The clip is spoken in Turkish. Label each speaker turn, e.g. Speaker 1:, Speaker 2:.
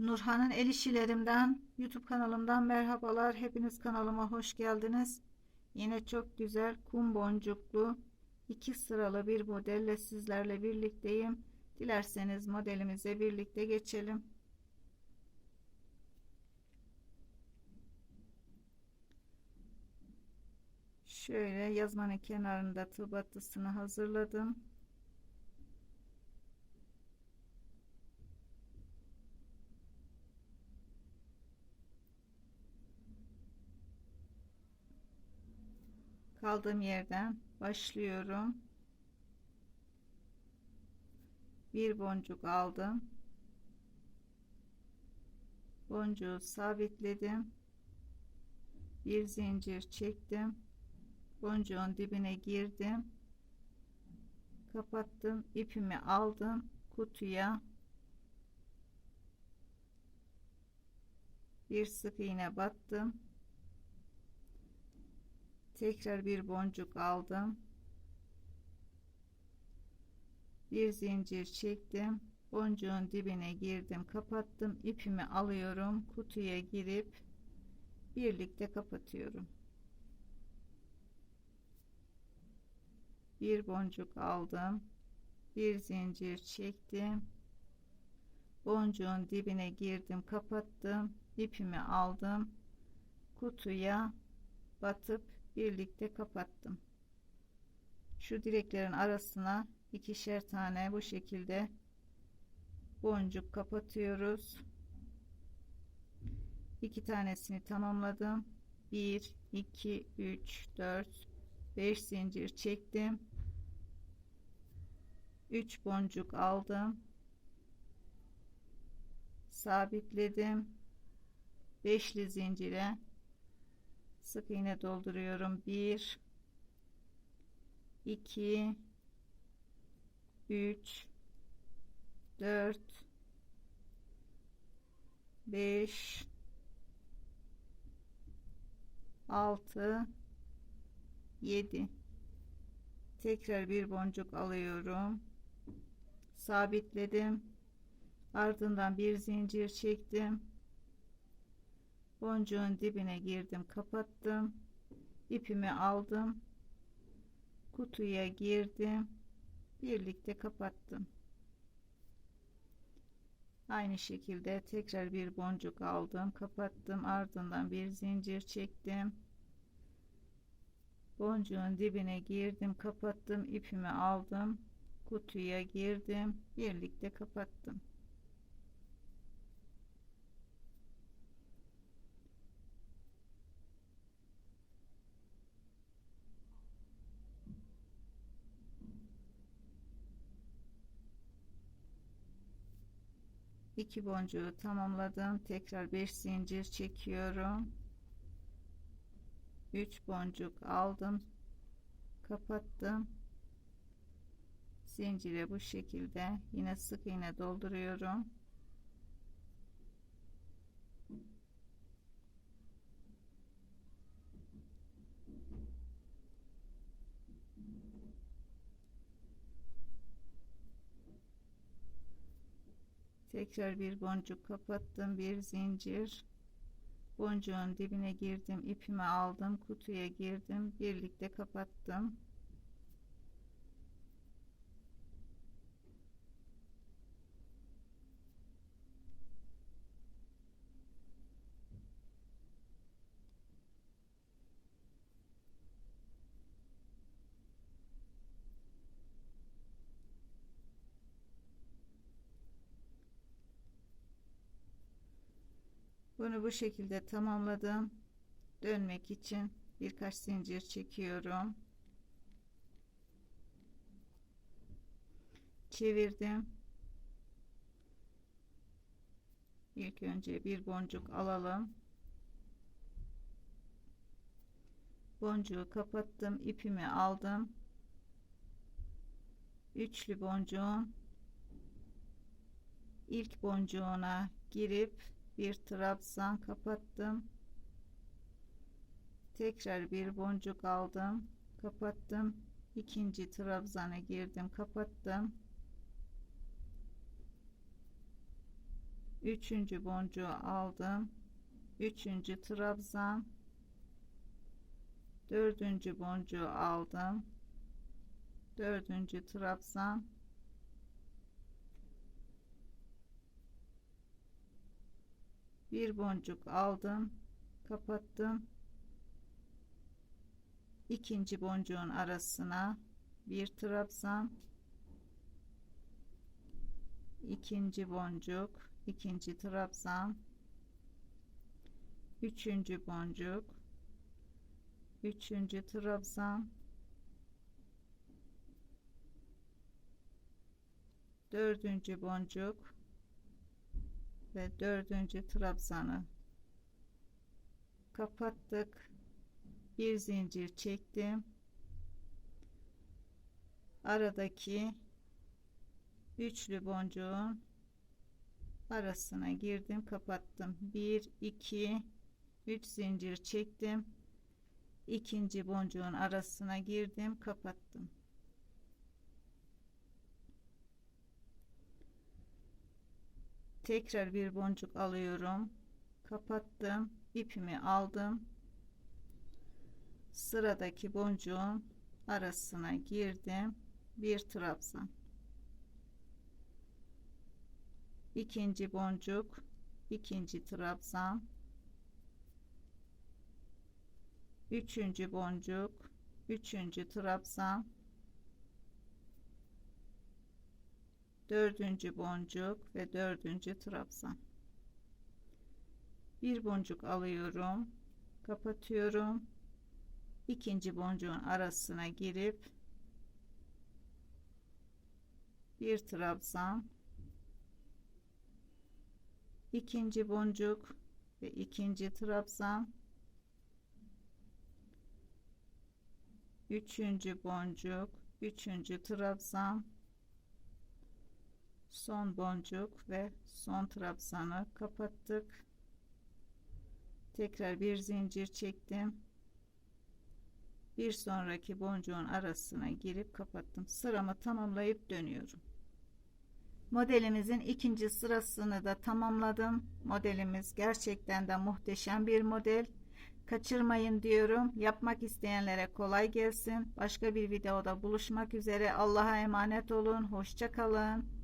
Speaker 1: Nurhan'ın El İşçilerimden YouTube kanalımdan merhabalar. Hepiniz kanalıma hoş geldiniz. Yine çok güzel kum boncuklu iki sıralı bir modelle sizlerle birlikteyim. Dilerseniz modelimize birlikte geçelim. Şöyle yazmanın kenarında tığ battısını hazırladım. Kaldığım yerden başlıyorum. Bir boncuk aldım. Boncuğu sabitledim. Bir zincir çektim. Boncuğun dibine girdim. Kapattım. ipimi aldım. Kutuya bir sık iğne battım tekrar bir boncuk aldım. Bir zincir çektim. Boncuğun dibine girdim kapattım. İpimi alıyorum kutuya girip birlikte kapatıyorum. Bir boncuk aldım bir zincir çektim. Boncuğun dibine girdim kapattım. İpimi aldım kutuya batıp birlikte kapattım. Şu direklerin arasına ikişer tane bu şekilde boncuk kapatıyoruz. İki tanesini tamamladım. 1 2 3 4 5 zincir çektim. 3 boncuk aldım. Sabitledim. Beşli zincire sık iğne dolduruyorum. 1 2 3 4 5 6 7 tekrar bir boncuk alıyorum. Sabitledim. Ardından bir zincir çektim boncuğun dibine girdim kapattım. İpimi aldım. Kutuya girdim. Birlikte kapattım. Aynı şekilde tekrar bir boncuk aldım kapattım. Ardından bir zincir çektim. Boncuğun dibine girdim kapattım. İpimi aldım. Kutuya girdim. Birlikte kapattım iki boncuğu tamamladım. Tekrar 5 zincir çekiyorum. 3 boncuk aldım. Kapattım. Zincire bu şekilde yine sık iğne dolduruyorum tekrar bir boncuk kapattım bir zincir. Boncuğun dibine girdim ipimi aldım kutuya girdim birlikte kapattım Bunu bu şekilde tamamladım. Dönmek için birkaç zincir çekiyorum. Çevirdim. İlk önce bir boncuk alalım. Boncuğu kapattım. ipimi aldım. Üçlü boncuğun ilk boncuğuna girip bir trabzan kapattım tekrar bir boncuk aldım kapattım ikinci trabzana girdim kapattım Üçüncü boncuğu aldım. Üçüncü trabzan. Dördüncü boncuğu aldım. Dördüncü trabzan. Bir boncuk aldım. Kapattım. İkinci boncuğun arasına bir trabzan. ikinci boncuk, ikinci trabzan. Üçüncü boncuk, üçüncü trabzan. Dördüncü boncuk ve dördüncü trabzanı kapattık. Bir zincir çektim. Aradaki üçlü boncuğun arasına girdim, kapattım. 1 2 3 zincir çektim. İkinci boncuğun arasına girdim, kapattım. Tekrar bir boncuk alıyorum. Kapattım. ipimi aldım. Sıradaki boncuğun arasına girdim. Bir trabzan. ikinci boncuk, ikinci trabzan. Üçüncü boncuk, üçüncü trabzan. Dördüncü boncuk ve dördüncü trabzan. Bir boncuk alıyorum kapatıyorum. İkinci boncuğun arasına girip bir trabzan. İkinci boncuk ve ikinci trabzan. Üçüncü boncuk üçüncü trabzan son boncuk ve son trabzanı kapattık. Tekrar bir zincir çektim. Bir sonraki boncuğun arasına girip kapattım. Sıramı tamamlayıp dönüyorum. Modelimizin ikinci sırasını da tamamladım. Modelimiz gerçekten de muhteşem bir model. Kaçırmayın diyorum. Yapmak isteyenlere kolay gelsin. Başka bir videoda buluşmak üzere. Allah'a emanet olun. Hoşça kalın